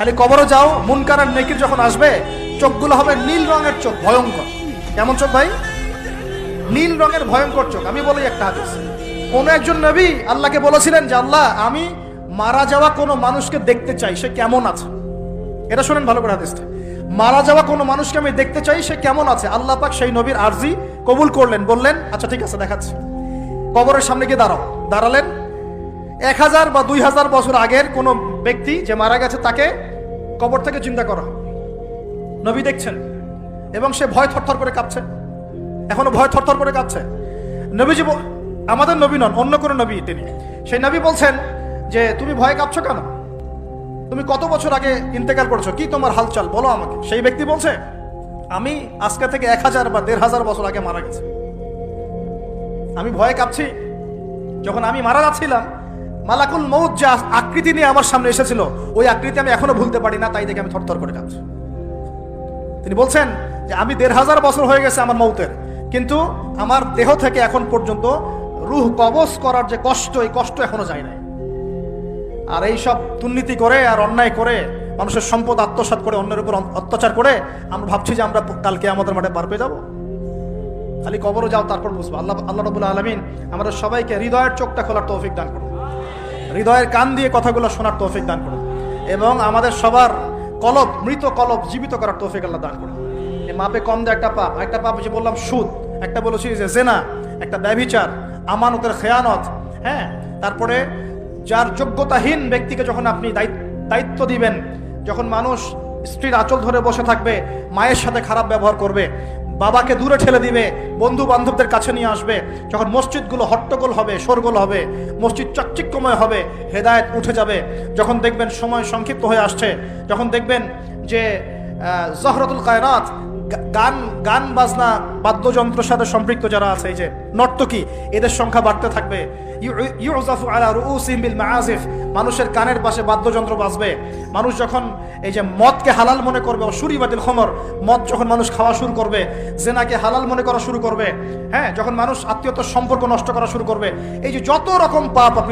খালি কবরে যাও, মুনকার আর নেকির যখন আসবে, চোখগুলো হবে নীল রঙের চোখ, ভয়ঙ্কর। কেমন চোখ ভাই? নীল রঙের ভয়ঙ্কর চোখ, আমি বলি একটা হাদিস। কোন একজন নবী আল্লাহকে বলেছিলেন যে, আল্লাহ, আমি মারা যাওয়া কোনো মানুষকে দেখতে চাই, সে কেমন আছে? এটা শোনেন ভালো করে হাদিসটা। মারা যাওয়া কোনো মানুষকে আমি দেখতে চাই, সে কেমন আছে? আল্লাহ পাক সেই নবীর আরজি কবুল করলেন, বললেন আচ্ছা ঠিক আছে, দেখাচ্ছি। কবরের সামনে গিয়ে দাঁড়াও। দাঁড়ালেন এক হাজার বা দুই হাজার বছর আগের কোনো ব্যক্তি যে মারা গেছে তাকে কবর থেকে চিন্তা করা নবী দেখছেন এবং সে ভয় থরথর করে কাঁপছে। এখনও ভয় থরথর করে কাঁপছে। নবীজি আমাদের নবী নন, অন্য কোনো নবী তিনি। সেই নবী বলছেন যে, তুমি ভয় কাঁপছো কেন? তুমি কত বছর আগে ইন্তেকাল করছ? কি তোমার হালচাল? বলো আমাকে। সেই ব্যক্তি বলছে, আমি আজকে থেকে এক হাজার বা দেড় হাজার বছর আগে মারা গেছি। আমি ভয়ে কাঁপছি। যখন আমি মারা যাচ্ছিলাম মালাকুল মৌত যে আকৃতি নিয়ে আমার সামনে এসেছিল, ওই আকৃতি আমি এখনও ভুলতে পারি না, তাই দেখে আমি থরথর করে কাঁপছি তিনি বলছেন যে, আমি দেড় হাজার বছর হয়ে গেছে আমার মৌতের কিন্তু আমার দেহ থেকে এখন পর্যন্ত রুহ কবজ করার যে কষ্ট, এই কষ্ট এখনও যায় নাই। আর এই সব দুর্নীতি করে আর অন্যায় করে, মানুষের সম্পদ আত্মসাৎ করে, অন্যের উপর অত্যাচার করে, আমরা ভাবছি যে আমরা কালকে আমাদের মাঠে পার পেয়ে যাব। খালি কবরও যাও, তারপর বুঝব। আল্লাহ আল্লাহ রবুল্লা আলমিন আমাদের সবাইকে হৃদয়ের চোখটা খোলার তৌফিক দান করুন। হৃদয়ের কান দিয়ে কথাগুলো শোনার তৌফিক দান করুন। এবং আমাদের সবার কলব, মৃত কলব জীবিত করার তৌফিক আল্লাহ দান করুন। এই মাপে কম দেয় একটা পাপ। একটা পাপ যে বললাম সুদ। একটা বলেছি যে জেনা, একটা ব্যভিচার, আমানতের খেয়ানত। হ্যাঁ? তারপরে যার যোগ্যতাহীন ব্যক্তিকে যখন আপনি দায়িত্ব দিবেন, যখন মানুষ স্ত্রীর আঁচল ধরে বসে থাকবে, মায়ের সাথে খারাপ ব্যবহার করবে বাবাকে দূরে ঠেলে দিবে বন্ধু বান্ধবদের কাছে নিয়ে আসবে। যখন মসজিদগুলো হট্টগোল হবে, শোরগোল হবে, মসজিদ চকচিক্যময় হবে, হেদায়ত উঠে যাবে। যখন দেখবেন সময় সংক্ষিপ্ত হয়ে আসছে, যখন দেখবেন যে জহরতুল কায়নাথ গান গান বাজনা, বাদ্যযন্ত্রের সাথে সম্পৃক্ত যারা আছে, এই যে, নর্তকী, এদের সংখ্যা বাড়তে থাকবে। ইউজাফু আলা রুসিম বিল মাআজিফ মানুষের কানের পাশে বাদ্যযন্ত্র বাজবে। মানুষ যখন এই যে মদকে হালাল মনে করবে অসুরিবাদিল খমর, মদ যখন মানুষ খাওয়া শুরু করবে, জেনাকে হালাল মনে করা শুরু করবে হ্যাঁ যখন মানুষ আত্মীয়তার সম্পর্ক নষ্ট করা শুরু করবে, এই যে যত রকম পাপ আপনি